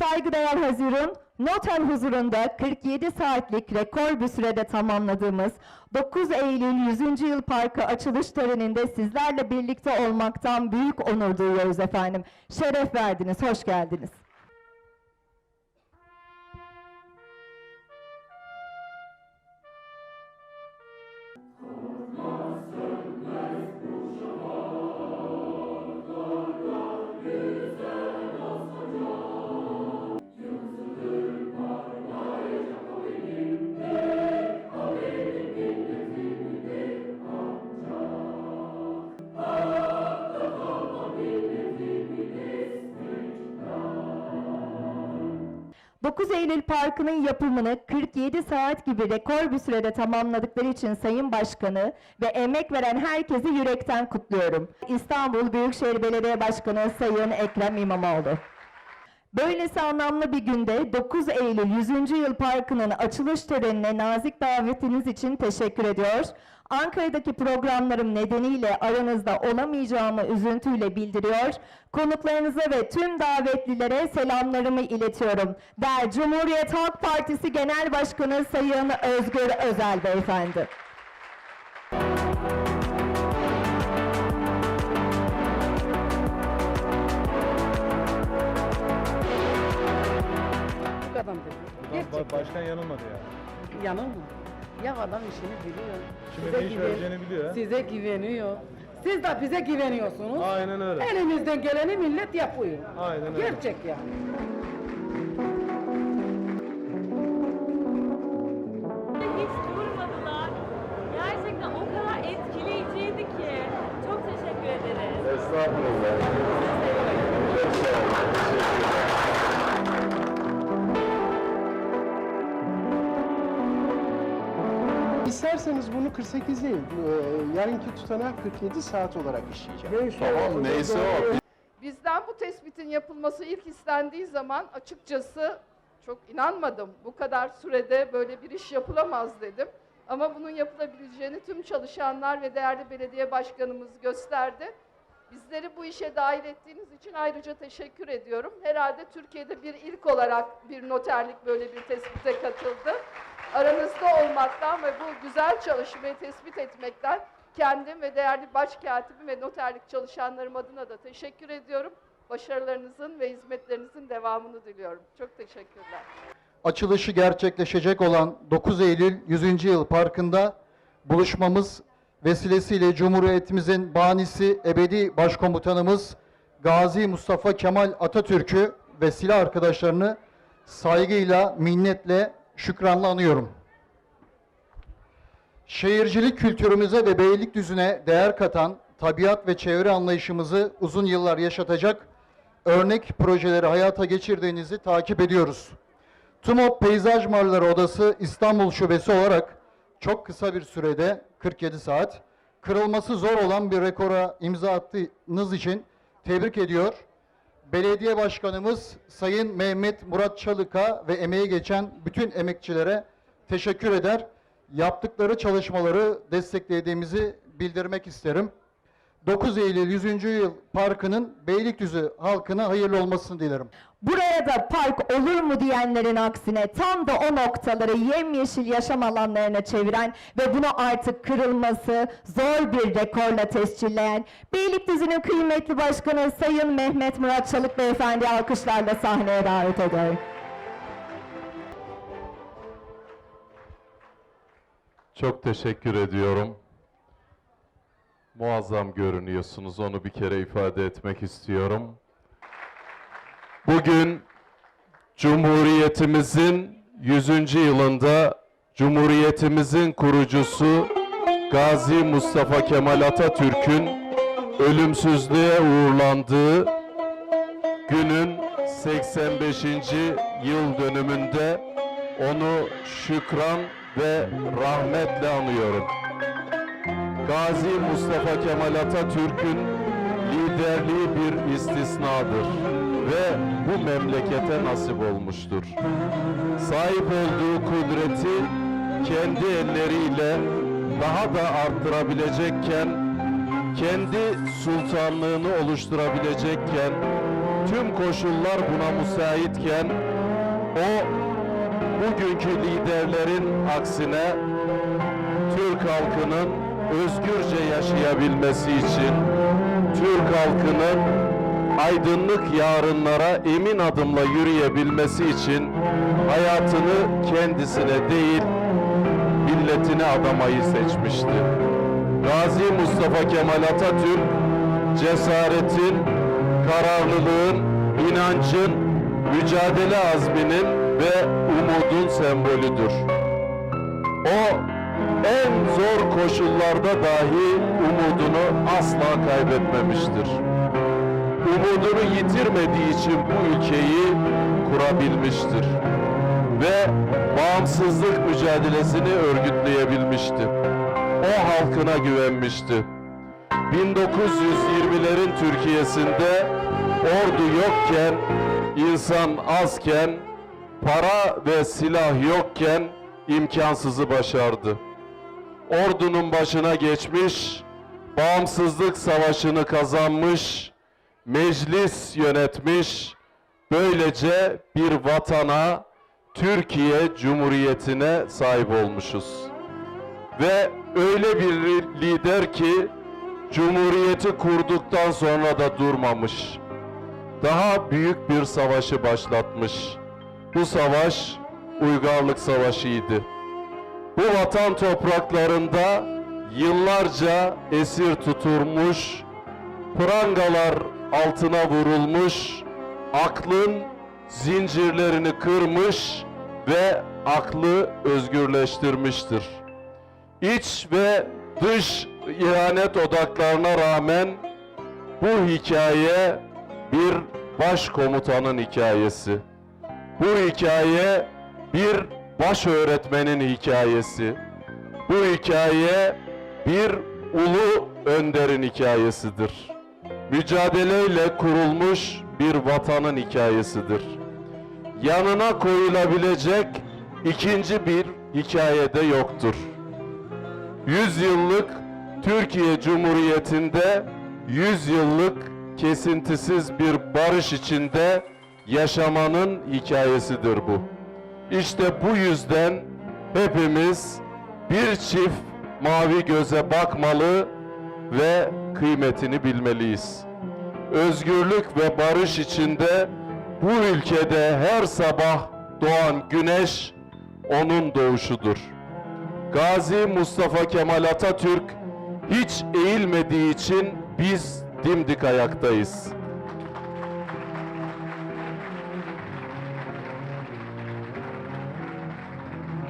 Saygıdeğer Hazirun, Notel huzurunda 47 saatlik rekor bir sürede tamamladığımız 9 Eylül 100. Yıl Parkı açılış töreninde sizlerle birlikte olmaktan büyük onur duyuyoruz efendim. Şeref verdiniz, hoş geldiniz. ...9 Eylül Parkı'nın yapımını 47 saat gibi rekor bir sürede tamamladıkları için Sayın Başkanı ve emek veren herkesi yürekten kutluyorum. İstanbul Büyükşehir Belediye Başkanı Sayın Ekrem İmamoğlu. Böylesi anlamlı bir günde 9 Eylül 100. Yıl Parkı'nın açılış törenine nazik davetiniz için teşekkür ediyor. Ankara'daki programlarım nedeniyle aranızda olamayacağımı üzüntüyle bildiriyor. Konuklarınıza ve tüm davetlilere selamlarımı iletiyorum. Der Cumhuriyet Halk Partisi Genel Başkanı Sayın Özgür Özel Beyefendi. Adam dedi. Ba- Gerçekten. Başkan yanılmadı ya. Yanılma. Ya adam işini biliyor. Kime Size ne iş güven- vereceğini biliyor ha. Size güveniyor. Siz de bize güveniyorsunuz. Aynen öyle. Elimizden geleni millet yapıyor. Aynen öyle. Gerçek yani. Hiç durmadılar. Gerçekten o kadar etkileyiciydi ki. Çok teşekkür ederiz. İsterseniz bunu 48 değil, e, yarınki tutanağı 47 saat olarak işleyeceğim. Tamam neyse o. Bizden bu tespitin yapılması ilk istendiği zaman açıkçası çok inanmadım. Bu kadar sürede böyle bir iş yapılamaz dedim. Ama bunun yapılabileceğini tüm çalışanlar ve değerli belediye başkanımız gösterdi. Bizleri bu işe dahil ettiğiniz için ayrıca teşekkür ediyorum. Herhalde Türkiye'de bir ilk olarak bir noterlik böyle bir tespite katıldı. Aranızda olmaktan ve bu güzel çalışmayı tespit etmekten kendim ve değerli başkatibim ve noterlik çalışanlarım adına da teşekkür ediyorum. Başarılarınızın ve hizmetlerinizin devamını diliyorum. Çok teşekkürler. Açılışı gerçekleşecek olan 9 Eylül 100. Yıl Parkı'nda buluşmamız vesilesiyle Cumhuriyetimizin banisi ebedi başkomutanımız Gazi Mustafa Kemal Atatürk'ü ve silah arkadaşlarını saygıyla, minnetle, şükranla anıyorum. Şehircilik kültürümüze ve Beylikdüzü'ne değer katan tabiat ve çevre anlayışımızı uzun yıllar yaşatacak örnek projeleri hayata geçirdiğinizi takip ediyoruz. TUMOP Peyzaj Marları Odası İstanbul Şubesi olarak çok kısa bir sürede 47 saat kırılması zor olan bir rekora imza attığınız için tebrik ediyor. Belediye Başkanımız Sayın Mehmet Murat Çalık'a ve emeği geçen bütün emekçilere teşekkür eder. Yaptıkları çalışmaları desteklediğimizi bildirmek isterim. 9 Eylül 100. Yıl Parkı'nın Beylikdüzü halkına hayırlı olmasını dilerim. Buraya da park olur mu diyenlerin aksine tam da o noktaları yemyeşil yaşam alanlarına çeviren ve bunu artık kırılması zor bir rekorla tescilleyen Beylikdüzü'nün kıymetli başkanı Sayın Mehmet Murat Çalık Beyefendi alkışlarla sahneye davet ediyorum. Çok teşekkür ediyorum. Muazzam görünüyorsunuz. Onu bir kere ifade etmek istiyorum. Bugün Cumhuriyetimizin 100. yılında Cumhuriyetimizin kurucusu Gazi Mustafa Kemal Atatürk'ün ölümsüzlüğe uğurlandığı günün 85. yıl dönümünde onu şükran ve rahmetle anıyorum. Gazi Mustafa Kemal Atatürk'ün liderliği bir istisnadır ve bu memlekete nasip olmuştur. Sahip olduğu kudreti kendi elleriyle daha da arttırabilecekken kendi sultanlığını oluşturabilecekken, tüm koşullar buna müsaitken, o bugünkü liderlerin aksine Türk halkının özgürce yaşayabilmesi için, Türk halkının aydınlık yarınlara emin adımla yürüyebilmesi için hayatını kendisine değil, milletine adamayı seçmişti. Gazi Mustafa Kemal Atatürk, cesaretin, kararlılığın, inancın, mücadele azminin ve umudun sembolüdür. O en zor koşullarda dahi umudunu asla kaybetmemiştir. Umudunu yitirmediği için bu ülkeyi kurabilmiştir. Ve bağımsızlık mücadelesini örgütleyebilmişti. O halkına güvenmişti. 1920'lerin Türkiye'sinde ordu yokken, insan azken, para ve silah yokken imkansızı başardı. Ordunun başına geçmiş, bağımsızlık savaşını kazanmış, meclis yönetmiş, böylece bir vatana, Türkiye Cumhuriyeti'ne sahip olmuşuz. Ve öyle bir lider ki, Cumhuriyeti kurduktan sonra da durmamış. Daha büyük bir savaşı başlatmış. Bu savaş Uygarlık Savaşı'ydı. Bu vatan topraklarında yıllarca esir tutulmuş, prangalar altına vurulmuş, aklın zincirlerini kırmış ve aklı özgürleştirmiştir. İç ve dış ihanet odaklarına rağmen bu hikaye bir başkomutanın hikayesi. Bu hikaye bir baş öğretmenin hikayesi. Bu hikaye bir ulu önderin hikayesidir. Mücadeleyle kurulmuş bir vatanın hikayesidir. Yanına koyulabilecek ikinci bir hikayede yoktur. Yüzyıllık Türkiye Cumhuriyeti'nde yüzyıllık kesintisiz bir barış içinde yaşamanın hikayesidir bu. İşte bu yüzden hepimiz bir çift mavi göze bakmalı ve kıymetini bilmeliyiz. Özgürlük ve barış içinde bu ülkede her sabah doğan güneş onun doğuşudur. Gazi Mustafa Kemal Atatürk hiç eğilmediği için biz dimdik ayaktayız.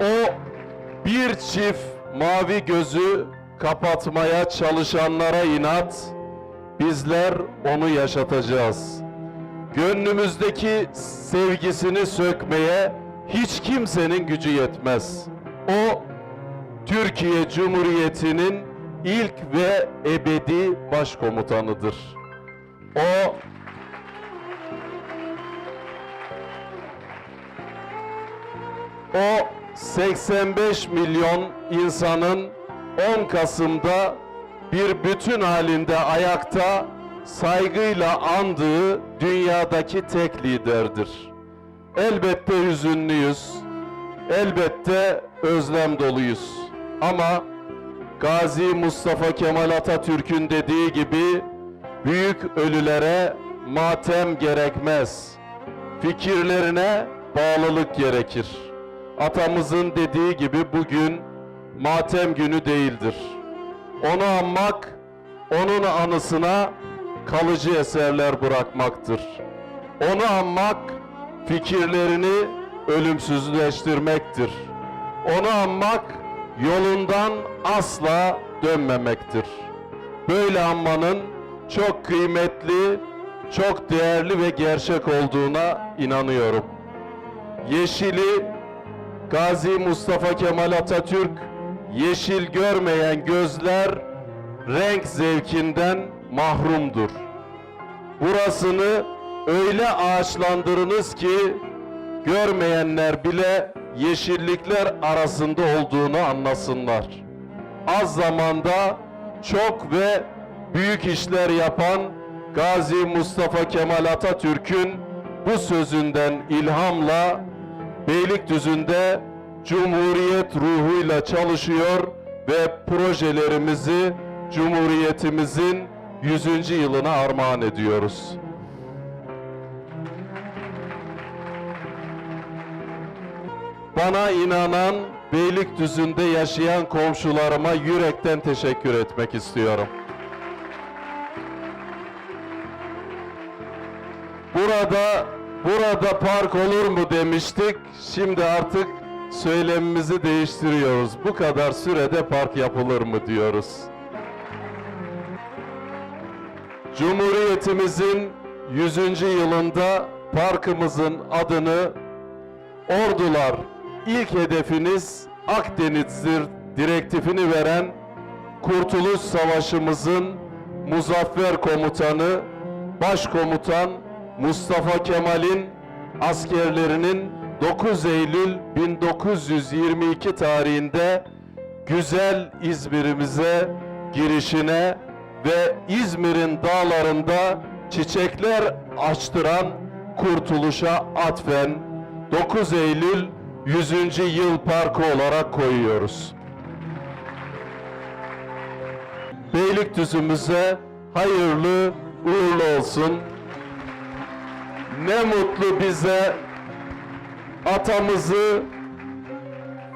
O bir çift mavi gözü kapatmaya çalışanlara inat, bizler onu yaşatacağız. Gönlümüzdeki sevgisini sökmeye hiç kimsenin gücü yetmez. O Türkiye Cumhuriyeti'nin ilk ve ebedi başkomutanıdır. O O 85 milyon insanın 10 Kasım'da bir bütün halinde ayakta saygıyla andığı dünyadaki tek liderdir. Elbette hüzünlüyüz. Elbette özlem doluyuz. Ama Gazi Mustafa Kemal Atatürk'ün dediği gibi büyük ölülere matem gerekmez. Fikirlerine bağlılık gerekir. Atamızın dediği gibi bugün matem günü değildir. Onu anmak, onun anısına kalıcı eserler bırakmaktır. Onu anmak, fikirlerini ölümsüzleştirmektir. Onu anmak, yolundan asla dönmemektir. Böyle anmanın çok kıymetli, çok değerli ve gerçek olduğuna inanıyorum. Yeşili Gazi Mustafa Kemal Atatürk yeşil görmeyen gözler renk zevkinden mahrumdur. Burasını öyle ağaçlandırınız ki görmeyenler bile yeşillikler arasında olduğunu anlasınlar. Az zamanda çok ve büyük işler yapan Gazi Mustafa Kemal Atatürk'ün bu sözünden ilhamla Beylikdüzü'nde Cumhuriyet ruhuyla çalışıyor ve projelerimizi Cumhuriyetimizin 100. yılına armağan ediyoruz. Bana inanan Beylikdüzü'nde yaşayan komşularıma yürekten teşekkür etmek istiyorum. Burada burada park olur mu demiştik. Şimdi artık söylemimizi değiştiriyoruz. Bu kadar sürede park yapılır mı diyoruz. Cumhuriyetimizin 100. yılında parkımızın adını Ordular ilk hedefiniz Akdeniz'dir direktifini veren Kurtuluş Savaşımızın muzaffer komutanı Başkomutan Mustafa Kemal'in askerlerinin 9 Eylül 1922 tarihinde güzel İzmir'imize girişine ve İzmir'in dağlarında çiçekler açtıran kurtuluşa atfen 9 Eylül 100. Yıl Parkı olarak koyuyoruz. Beylikdüzü'müze hayırlı uğurlu olsun. Ne mutlu bize atamızı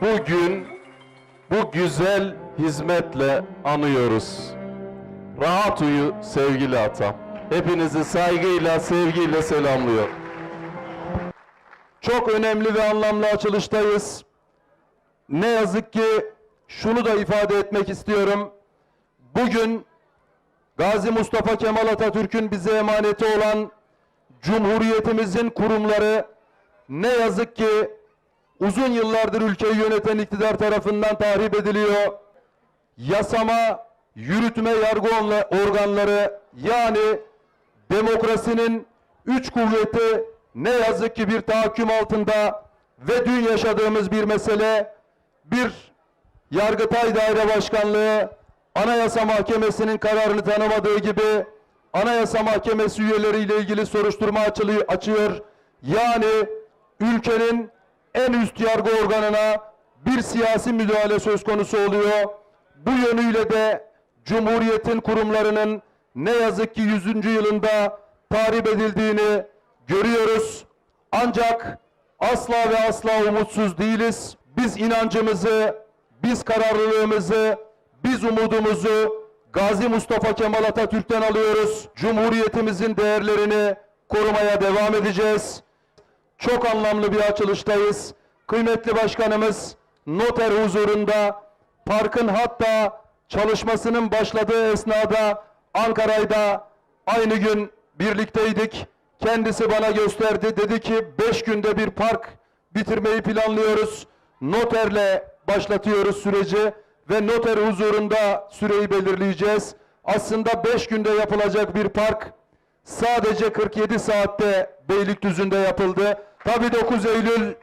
bugün bu güzel hizmetle anıyoruz. Rahat uyu sevgili atam. Hepinizi saygıyla, sevgiyle selamlıyor. Çok önemli ve anlamlı açılıştayız. Ne yazık ki şunu da ifade etmek istiyorum. Bugün Gazi Mustafa Kemal Atatürk'ün bize emaneti olan Cumhuriyetimizin kurumları ne yazık ki uzun yıllardır ülkeyi yöneten iktidar tarafından tahrip ediliyor. Yasama, yürütme, yargı organları yani demokrasinin üç kuvveti ne yazık ki bir tahakküm altında ve dün yaşadığımız bir mesele bir Yargıtay Daire Başkanlığı Anayasa Mahkemesi'nin kararını tanımadığı gibi Anayasa Mahkemesi üyeleriyle ilgili soruşturma açılıyor, açıyor. Yani ülkenin en üst yargı organına bir siyasi müdahale söz konusu oluyor. Bu yönüyle de Cumhuriyet'in kurumlarının ne yazık ki 100. yılında tahrip edildiğini görüyoruz. Ancak asla ve asla umutsuz değiliz. Biz inancımızı, biz kararlılığımızı, biz umudumuzu Gazi Mustafa Kemal Atatürk'ten alıyoruz. Cumhuriyetimizin değerlerini korumaya devam edeceğiz. Çok anlamlı bir açılıştayız. Kıymetli başkanımız noter huzurunda parkın hatta çalışmasının başladığı esnada Ankara'da aynı gün birlikteydik. Kendisi bana gösterdi. Dedi ki 5 günde bir park bitirmeyi planlıyoruz. Noterle başlatıyoruz süreci ve noter huzurunda süreyi belirleyeceğiz. Aslında 5 günde yapılacak bir park sadece 47 saatte Beylikdüzü'nde yapıldı. Tabii 9 Eylül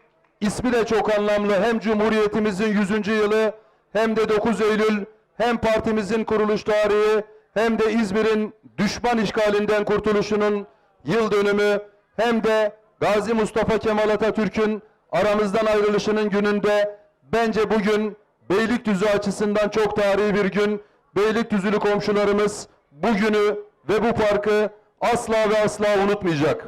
ismi de çok anlamlı. Hem Cumhuriyetimizin 100. yılı hem de 9 Eylül hem partimizin kuruluş tarihi hem de İzmir'in düşman işgalinden kurtuluşunun yıl dönümü hem de Gazi Mustafa Kemal Atatürk'ün aramızdan ayrılışının gününde bence bugün Beylikdüzü açısından çok tarihi bir gün. Beylikdüzülü komşularımız bugünü ve bu parkı asla ve asla unutmayacak.